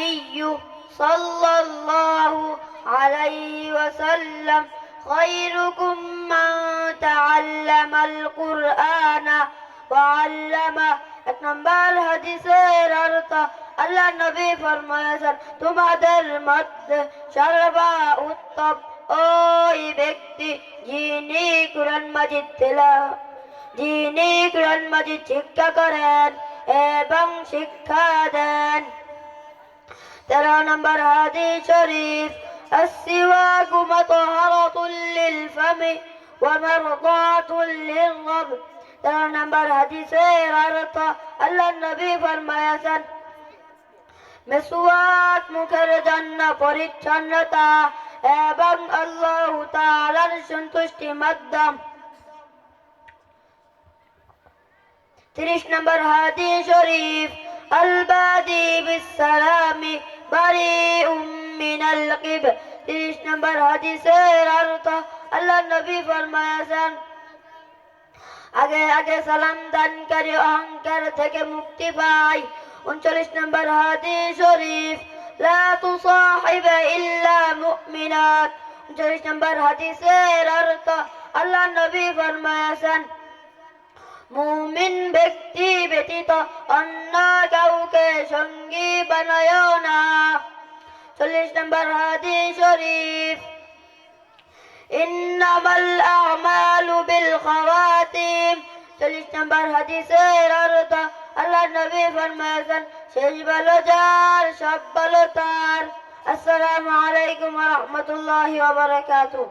النبي صلى الله عليه وسلم خيركم من تعلم القرآن وعلمه نمبر حدیث رارتا اللہ نبی فرمایا سر تم در مد شربا اتب اوئی بیکتی جینی قرآن مجید تلا جینی قرآن مجید چکا کرین ایبان شکا دین ترى نمبر هادي شريف السواك مطهرة للفم ومرضاة للرب ترى نمبر هادي سيررت ألا النبي فرميسا مسواك مكرجا فريد شنتا أبم الله تعالى رشن تشتي مدام تريش نمبر هادي شريف البادي بالسلام তাকিব 30 নম্বর হাদিসের অর্থ আল্লাহ নবী ফরমায়াছেন আগে আগে সালাম দানকারী অহংকার থেকে মুক্তি পায় উনচল্লিশ নম্বর হাদিস শরীফ লা তুসাহিব ইল্লা মুমিনাত উনচল্লিশ নম্বর হাদিসের অর্থ আল্লাহ নবী ফরমায়াছেন মুমিন ব্যক্তি ব্যতীত অন্য কাউকে সঙ্গী বানায় না سلشتن برهادي شريف إنما الأعمال بالخواتيم سلشتن برهادي سير أرضا على النبي فرمزا شجب لجار شب لطار السلام عليكم ورحمة الله وبركاته